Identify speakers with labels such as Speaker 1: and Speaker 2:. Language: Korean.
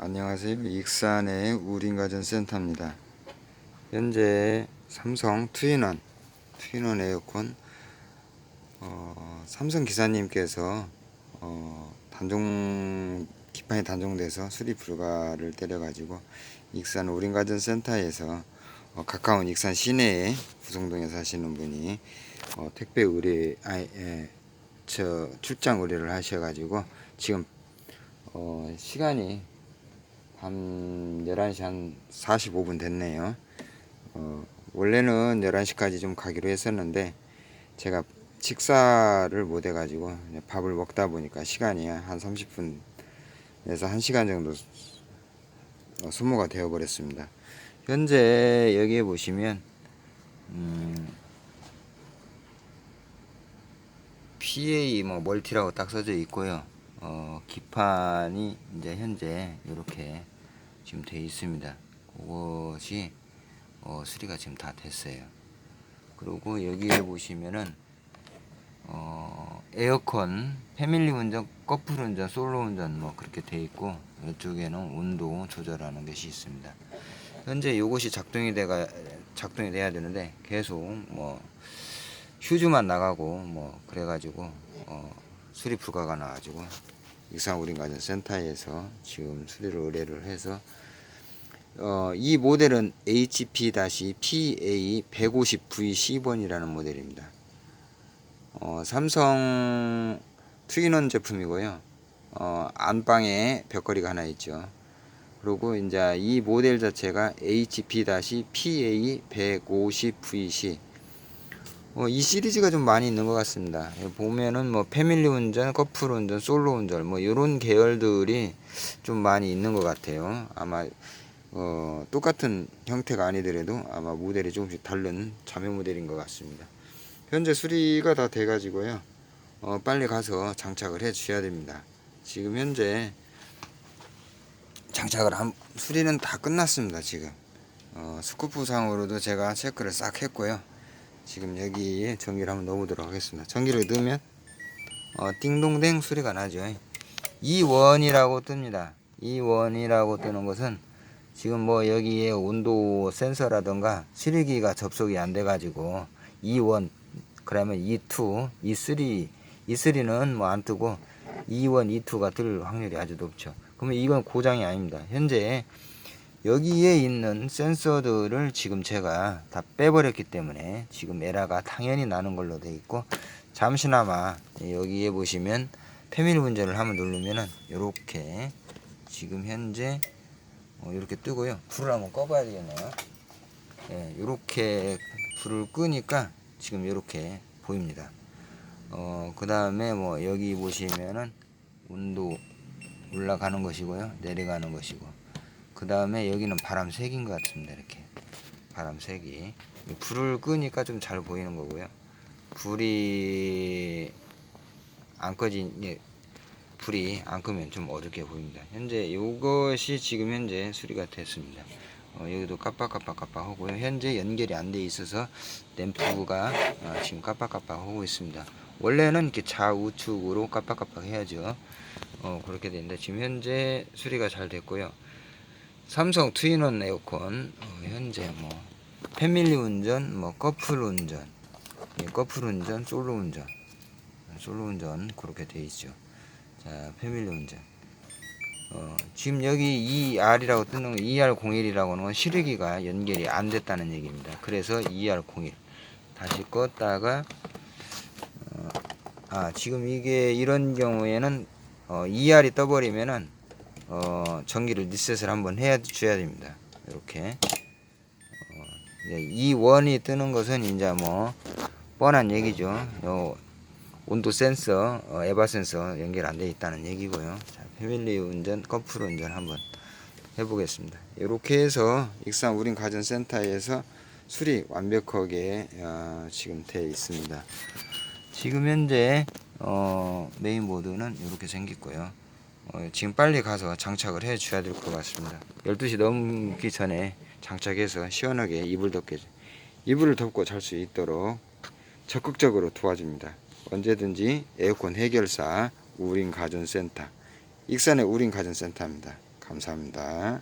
Speaker 1: 안녕하세요. 익산의 우린가전센터입니다. 현재 삼성 트윈원, 트윈원 에어컨, 어, 삼성 기사님께서 어, 단종, 기판이 단종돼서 수리 불가를 때려가지고 익산 우린가전센터에서 어, 가까운 익산 시내에 구성동에 사시는 분이 어, 택배 의뢰, 아, 예, 저 출장 의뢰를 하셔가지고 지금 어, 시간이 밤 11시 한 45분 됐네요. 어, 원래는 11시까지 좀 가기로 했었는데 제가 식사를 못 해가지고 밥을 먹다 보니까 시간이 한 30분에서 1시간 정도 어, 소모가 되어버렸습니다. 현재 여기에 보시면 음, PA 뭐 멀티라고 딱 써져 있고요. 어, 기판이 이제 현재 이렇게 지금 돼 있습니다. 그것이 어, 수리가 지금 다 됐어요. 그리고 여기에 보시면은 어, 에어컨, 패밀리 운전, 커플 운전, 솔로 운전 뭐 그렇게 돼 있고 이쪽에는 온도 조절하는 것이 있습니다. 현재 이것이 작동이 돼가 작동이 돼야 되는데 계속 뭐 휴즈만 나가고 뭐 그래가지고 어, 수리 불가가 나가지고 육상우린관련센터에서 지금 수리를 의뢰를 해서 어, 이 모델은 HP-PA150V12번이라는 모델입니다. 어, 삼성 트윈원 제품이고요. 어, 안방에 벽걸이가 하나 있죠. 그리고 이제 이 모델 자체가 HP-PA150VC 어, 뭐이 시리즈가 좀 많이 있는 것 같습니다. 예, 보면은 뭐 패밀리 운전, 커플 운전, 솔로 운전 뭐 이런 계열들이 좀 많이 있는 것 같아요. 아마 어, 똑같은 형태가 아니더라도 아마 모델이 조금씩 다른 자매 모델인 것 같습니다. 현재 수리가 다 돼가지고요. 어, 빨리 가서 장착을 해 주셔야 됩니다. 지금 현재 장착을 한 수리는 다 끝났습니다. 지금 어, 스쿠프상으로도 제가 체크를 싹 했고요. 지금 여기에 전기를 한번 넣어보도록 하겠습니다. 전기를 넣으면 어, 띵동댕 소리가 나죠. 이 원이라고 뜹니다. 이 원이라고 뜨는 것은 지금 뭐 여기에 온도 센서라든가 실기가 접속이 안 돼가지고 E1 그러면 E2, E3, E3는 뭐 안 뜨고 E1, E2가 뜰 확률이 아주 높죠. 그러면 이건 고장이 아닙니다. 현재 여기에 있는 센서들을 지금 제가 다 빼버렸기 때문에 지금 에러가 당연히 나는 걸로 돼 있고 잠시나마 여기에 보시면 패밀리 운전을 한번 누르면은 이렇게 지금 현재 어, 이렇게 뜨고요. 불을 한번 꺼봐야 되겠네요. 예, 이렇게 불을 끄니까 지금 이렇게 보입니다. 어, 그 다음에 뭐 여기 보시면은 온도 올라가는 것이고요. 내려가는 것이고. 그 다음에 여기는 바람 색인 것 같습니다. 이렇게. 바람 색이. 불을 끄니까 좀 잘 보이는 거고요. 불이 안 꺼진, 예, 불이 안 끄면 좀 어둡게 보입니다. 현재 이것이 지금 현재 수리가 됐습니다. 어, 여기도 깜빡깜빡깜빡 하고요. 현재 연결이 안 돼 있어서 램프가 어, 지금 깜빡깜빡 하고 있습니다. 원래는 이렇게 좌우측으로 깜빡깜빡 해야죠. 어, 그렇게 되는데 지금 현재 수리가 잘 됐고요. 삼성 트윈원 에어컨 어, 현재 뭐 패밀리 운전, 뭐 커플 운전, 예, 커플 운전, 솔로 운전, 솔로 운전 그렇게 돼 있죠. 자, 패밀리 운전. 어, 지금 여기 ER이라고 뜨는 거, ER01이라고 하는 건 실외기가 연결이 안 됐다는 얘기입니다. 그래서 ER01 다시 껐다가 어, 아 지금 이게 이런 경우에는 어, ER이 떠버리면은 어, 전기를 리셋을 한번 해 줘야 됩니다. 이렇게 어, 이제 이 원이 뜨는 것은 이제 뭐 뻔한 얘기죠. 요 온도 센서, 어, 에바 센서 연결 안 돼 있다는 얘기고요. 자, 패밀리 운전, 커플 운전 한번 해보겠습니다. 이렇게 해서 익산 우린 가전센터에서 수리 완벽하게 어, 지금 돼 있습니다. 지금 현재 어, 메인보드는 이렇게 생겼고요. 어, 지금 빨리 가서 장착을 해 줘야 될 것 같습니다. 12시 넘기 전에 장착해서 시원하게 이불 덮게 이불을 덮고 잘 수 있도록 적극적으로 도와줍니다. 언제든지 에어컨 해결사 우린 가전센터 익산의 우린 가전센터입니다. 감사합니다.